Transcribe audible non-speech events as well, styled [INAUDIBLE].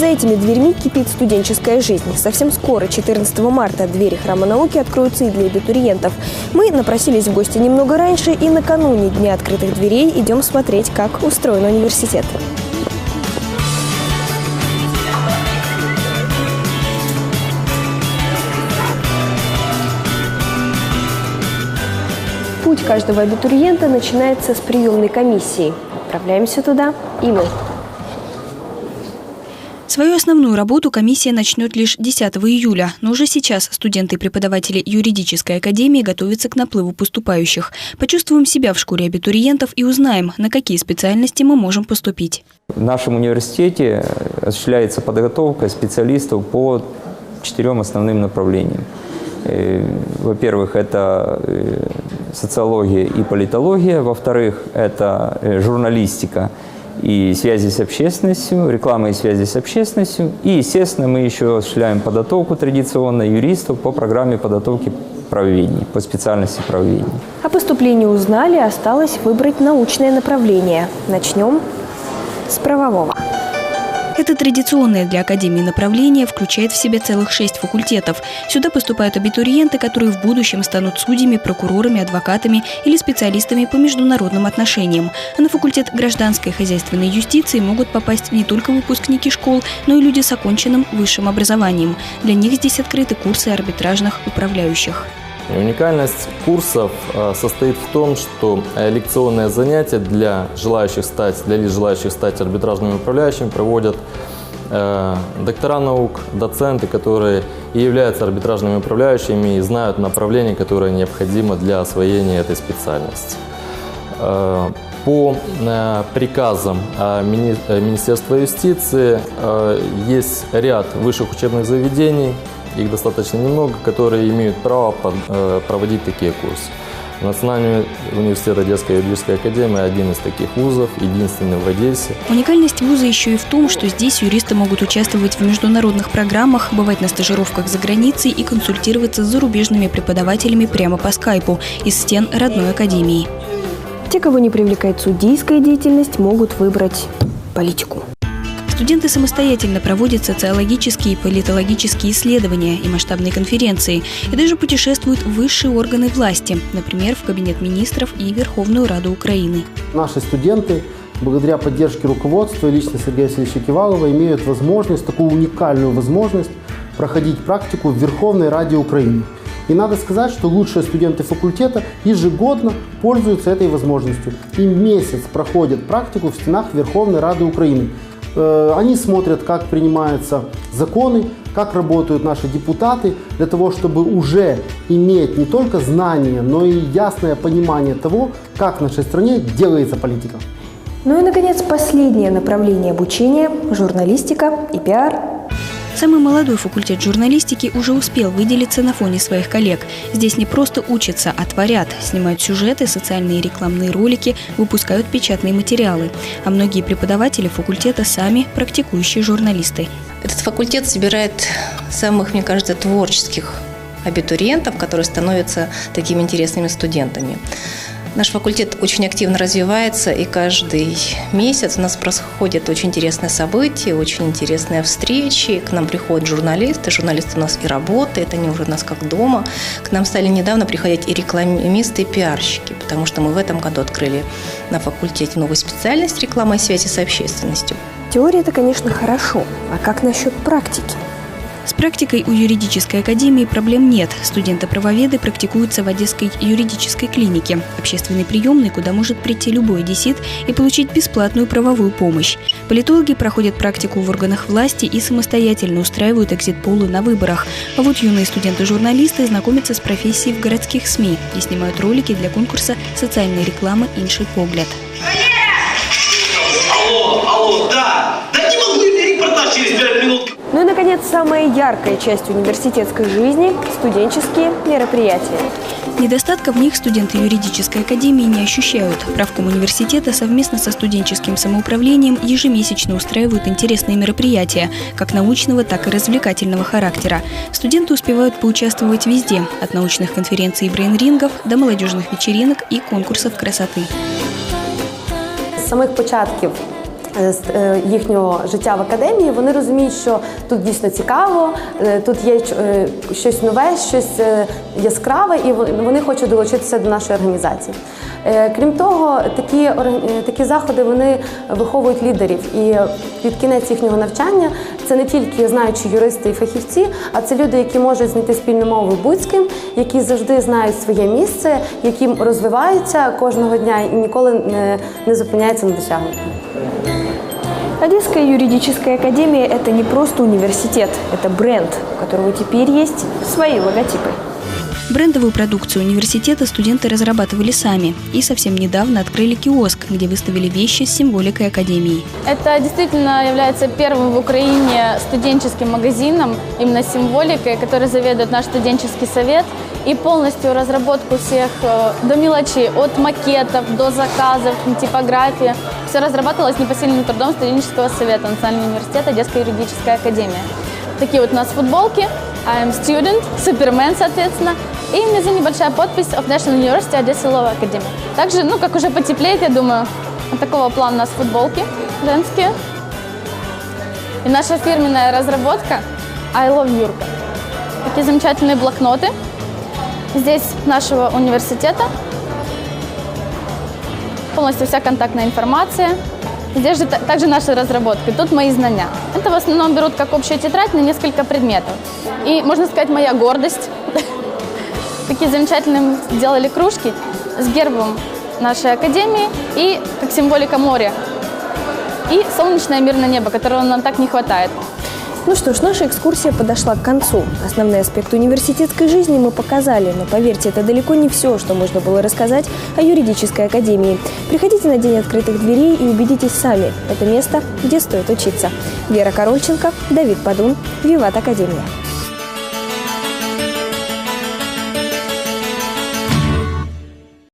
За этими дверьми кипит студенческая жизнь. Совсем скоро, 14 марта, двери Храма науки откроются и для абитуриентов. Мы напросились в гости немного раньше и накануне Дня открытых дверей идем смотреть, как устроен университет. Путь каждого абитуриента начинается с приемной комиссии. Отправляемся туда и мы. Свою основную работу комиссия начнет лишь 10 июля, но уже сейчас студенты и преподаватели юридической академии готовятся к наплыву поступающих. Почувствуем себя в шкуре абитуриентов и узнаем, на какие специальности мы можем поступить. В нашем университете осуществляется подготовка специалистов по четырем основным направлениям. Э, Во-первых, это э, социология и политология. Во-вторых, это э, журналистика и связи с общественностью, реклама и связи с общественностью. И, естественно, мы еще осуществляем подготовку традиционно юристов по программе подготовки правоведения, по специальности правоведения. О поступлении узнали, осталось выбрать научное направление. Начнем с правового. Это традиционное для Академии направление включает в себя целых шесть факультетов. Сюда поступают абитуриенты, которые в будущем станут судьями, прокурорами, адвокатами или специалистами по международным отношениям. А на факультет гражданской и хозяйственной юстиции могут попасть не только выпускники школ, но и люди с оконченным высшим образованием. Для них здесь открыты курсы арбитражных управляющих. Уникальность курсов э, состоит в том, что э, лекционные занятия для желающих стать, для лиц, желающих стать арбитражными управляющими, проводят э, доктора наук, доценты, которые и являются арбитражными управляющими и знают направление, которое необходимо для освоения этой специальности. Э, По приказам мини- Министерства юстиции есть ряд высших учебных заведений, их достаточно немного, которые имеют право под- э, проводить такие курсы. Национальный университет Одесская юридическая академия – один из таких вузов, единственный в Одессе. Уникальность вуза еще и в том, что здесь юристы могут участвовать в международных программах, бывать на стажировках за границей и консультироваться с зарубежными преподавателями прямо по скайпу из стен родной академии. Те, кого не привлекает судейская деятельность, могут выбрать политику. Студенты самостоятельно проводят социологические и политологические исследования и масштабные конференции, и даже путешествуют в высшие органы власти, например, в Кабинет министров и Верховную Раду Украины. Наши студенты, благодаря поддержке руководства и лично Сергея Васильевича Кивалова, имеют возможность, такую уникальную возможность проходить практику в Верховной Раде Украины. И надо сказать, что лучшие студенты факультета ежегодно пользуются этой возможностью. И месяц проходят практику в стенах Верховной Рады Украины. Э, Они смотрят, как принимаются законы, как работают наши депутаты, для того, чтобы уже иметь не только знания, но и ясное понимание того, как в нашей стране делается политика. Ну и, наконец, последнее направление обучения – журналистика и пиар. Самый молодой факультет журналистики уже успел выделиться на фоне своих коллег. Здесь не просто учатся, а творят, снимают сюжеты, социальные рекламные ролики, выпускают печатные материалы. А многие преподаватели факультета сами практикующие журналисты. Этот факультет собирает самых, мне кажется, творческих абитуриентов, которые становятся такими интересными студентами. Наш факультет очень активно развивается, и каждый месяц у нас происходят очень интересные события, очень интересные встречи. К нам приходят журналисты, журналисты у нас и работают, они уже у нас как дома. К нам стали недавно приходить и рекламисты, и пиарщики, потому что мы в этом году открыли на факультете новую специальность реклама и связи с общественностью. Теория – это, конечно, хорошо. А как насчет практики? С практикой у юридической академии проблем нет. Студенты-правоведы практикуются в Одесской юридической клинике, общественной приемной, куда может прийти любой одессит и получить бесплатную правовую помощь. Политологи проходят практику в органах власти и самостоятельно устраивают экзит-полы на выборах. А вот юные студенты-журналисты знакомятся с профессией в городских СМИ и снимают ролики для конкурса социальной рекламы «Инший погляд». Наконец, самая яркая часть университетской жизни – студенческие мероприятия. Недостатка в них студенты юридической академии не ощущают. Правком университета совместно со студенческим самоуправлением ежемесячно устраивают интересные мероприятия, как научного, так и развлекательного характера. Студенты успевают поучаствовать везде, от научных конференций и брейн-рингов до молодежных вечеринок и конкурсов красоты. З самих початків е, з е, їхнього життя в академії, вони розуміють, що тут дійсно цікаво, е, тут є е, щось нове, щось е, яскраве, і вони хочуть долучитися до нашої організації. Е, Крім того, такі, е, такі заходи вони виховують лідерів. І під кінець їхнього навчання це не тільки знаючі юристи і фахівці, а це люди, які можуть знайти спільну мову будь з ким, які завжди знають своє місце, які розвиваються кожного дня і ніколи не, не зупиняються на досягнутому. Одесская юридическая академия – это не просто университет, это бренд, у которого теперь есть свои логотипы. Брендовую продукцию университета студенты разрабатывали сами и совсем недавно открыли киоск, где выставили вещи с символикой академии. Это действительно является первым в Украине студенческим магазином, именно символикой, который заведует наш студенческий совет. И полностью разработку всех э, до мелочей, от макетов до заказов, типографии, все разрабатывалось непосильным трудом студенческого совета Национального университета Одесская юридическая академия. Такие вот у нас футболки, I am student, Супермен, соответственно, и внизу небольшая подпись of National University Одесса Law Academy. Также, ну, как уже потеплеет, я думаю, вот такого плана у нас футболки женские. И наша фирменная разработка I Love Юрка. Такие замечательные блокноты. Здесь нашего университета. Полностью вся контактная информация. Здесь же та- также наши разработки. Тут мои знания. Это в основном берут как общую тетрадь на несколько предметов. И, можно сказать, моя гордость. [LAUGHS] Такие замечательные сделали кружки с гербом нашей академии и как символика моря. И солнечное мирное небо, которого нам так не хватает. Ну что ж, наша экскурсия подошла к концу. Основные аспекты университетской жизни мы показали, но поверьте, это далеко не все, что можно было рассказать о юридической академии. Приходите на День открытых дверей и убедитесь сами. Это место, где стоит учиться. Вера Корольченко, Давид Падун, Виват Академия.